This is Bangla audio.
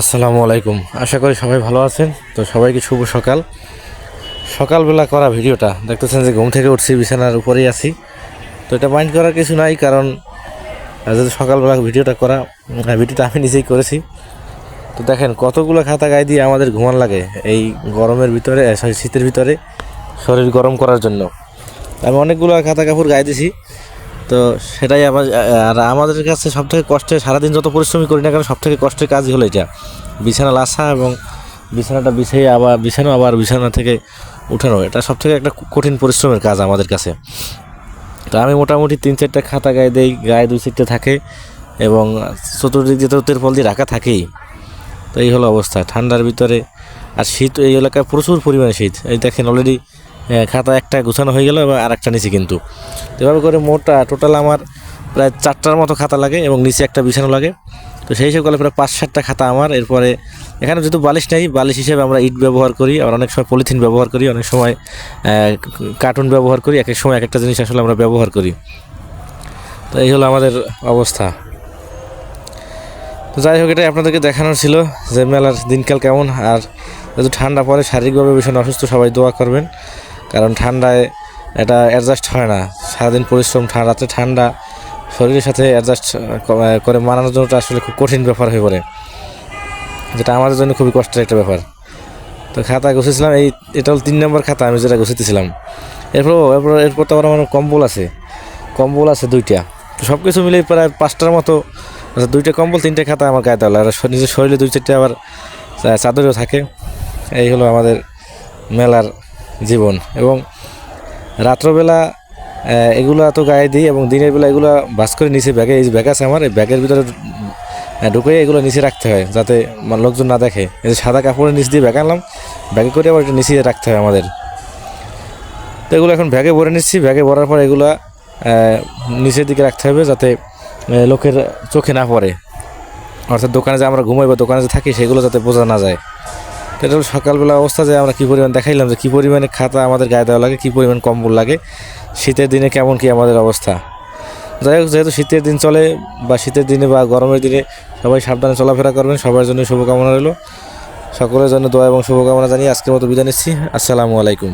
আসসালামু আলাইকুম। আশা করি সবাই ভালো আছেন। তো সবাইকে শুভ সকাল। সকালবেলা করা ভিডিওটা, দেখতেছেন যে ঘুম থেকে উঠছি, বিছানার উপরেই আছি। তো এটা মাইন্ড করার কিছু নাই, কারণ যেহেতু সকালবেলা ভিডিওটা করা ভিডিওটা আমি নিজেই করেছি। তো দেখেন, কতগুলো খাতা গায়ে দিয়ে আমাদের ঘুমান লাগে এই গরমের ভিতরে সরি শীতের ভিতরে, শরীর গরম করার জন্য। আমি অনেকগুলো খাতা কাপড় গায়ে দিছি। তো সেটাই আমার আর আমাদের কাছে সব থেকে কষ্টের সারাদিন যত পরিশ্রমী করি না কেন সব থেকে কষ্টের কাজই হলো এটা। বিছানা লাসা এবং বিছানাটা বিছিয়ে আবার, বিছানো আবার বিছানা থেকে উঠানো, এটা সব থেকে একটা কঠিন পরিশ্রমের কাজ আমাদের কাছে। তো আমি মোটামুটি তিন চারটা খাতা গায়ে দেই, গায়ে দুই চারটে থাকে এবং চতুর্দিক দিয়ে তো তেরপল দিয়ে রাখা থাকেই। তো এই হলো অবস্থা, ঠান্ডার ভিতরে, আর শীত, এই এলাকায় প্রচুর পরিমাণে শীত। এই দেখেন অলরেডি খাতা একটা গুছানো হয়ে গেল এবং আর একটা নিচে কিন্তু এভাবে করে মোটা টোটাল আমার প্রায় চারটার মতো খাতা লাগে এবং নিচে একটা বিছানো লাগে। তো সেই হিসেবে করলে প্রায় পাঁচ সাতটা খাতা আমার। এরপরে এখানে যেহেতু বালিশ নেই, বালিশ হিসেবে আমরা ইট ব্যবহার করি আর অনেক সময় পলিথিন ব্যবহার করি, অনেক সময় কার্টুন ব্যবহার করি, এক এক সময় এক একটা জিনিস আসলে আমরা ব্যবহার করি। তো এই হলো আমাদের অবস্থা। তো যাই হোক, এটাই আপনাদেরকে দেখানোর ছিল যে মেলার দিনকাল কেমন, আর যেহেতু ঠান্ডা পরে শারীরিকভাবে ভীষণ অসুস্থ, সবাই দোয়া করবেন। কারণ ঠান্ডায় এটা অ্যাডজাস্ট হয় না। সারাদিন পরিশ্রম রাতে ঠান্ডা, শরীরের সাথে অ্যাডজাস্ট করে মানানোর জন্য আসলে খুব কঠিন ব্যাপার হয়ে পড়ে। যেটা আমাদের জন্য খুবই কষ্টের একটা ব্যাপার। তো খাতা গুছেছিলাম এই এটা হল তিন নম্বর খাতা, আমি যেটা গুছাতেছিলাম এরপর এরপর এরপর তো আমার আমার কম্বল আছে। কম্বল আছে দুইটা। তো সব কিছু মিলে প্রায় পাঁচটার মতো আচ্ছা দুইটা কম্বল, তিনটে খাতা আমার গায়ে দেওয়া আর নিজের শরীরে দুই চারটে আবার চাদরও থাকে। এই হলো আমাদের মেলার জীবন এবং রাত্রবেলা এগুলো তো গায়ে দিই এবং দিনের বেলা এগুলো বাস করে নিচে ব্যাগে, এই ব্যাগ আছে আমার, এই ব্যাগের ভিতরে ঢুকে এগুলো নিচে রাখতে হয় যাতে লোকজন না দেখে। এই যে সাদা কাপড়ের নিচ দিয়ে ব্যাগ আনলাম, ব্যাগে করে আবার নিচে রাখতে হয় আমাদের। তো এগুলো এখন ব্যাগে ভরে নিচ্ছি, ব্যাগে ভরার পর এগুলো নিচের দিকে রাখতে হবে যাতে লোকের চোখে না পড়ে। অর্থাৎ দোকানে যে আমরা ঘুমাই বা দোকানে যে থাকি, সেগুলো যাতে বোঝা না যায়। এটা হলো সকালবেলা অবস্থা যে আমরা কী পরিমাণ দেখাইলাম যে কী পরিমাণে খাতা আমাদের গায়ে দেওয়া লাগে, কী পরিমাণ কম্বল লাগে, শীতের দিনে কেমন কি আমাদের অবস্থা। যাই হোক, যেহেতু শীতের দিন চলে বা শীতের দিনে বা গরমের দিনে সবাই সাবধানে চলাফেরা করবেন, সবার জন্য শুভকামনা রইল। সকলের জন্য দোয়া এবং শুভকামনা জানিয়ে আজকের মতো বিদায় নিচ্ছি। আসসালামু আলাইকুম।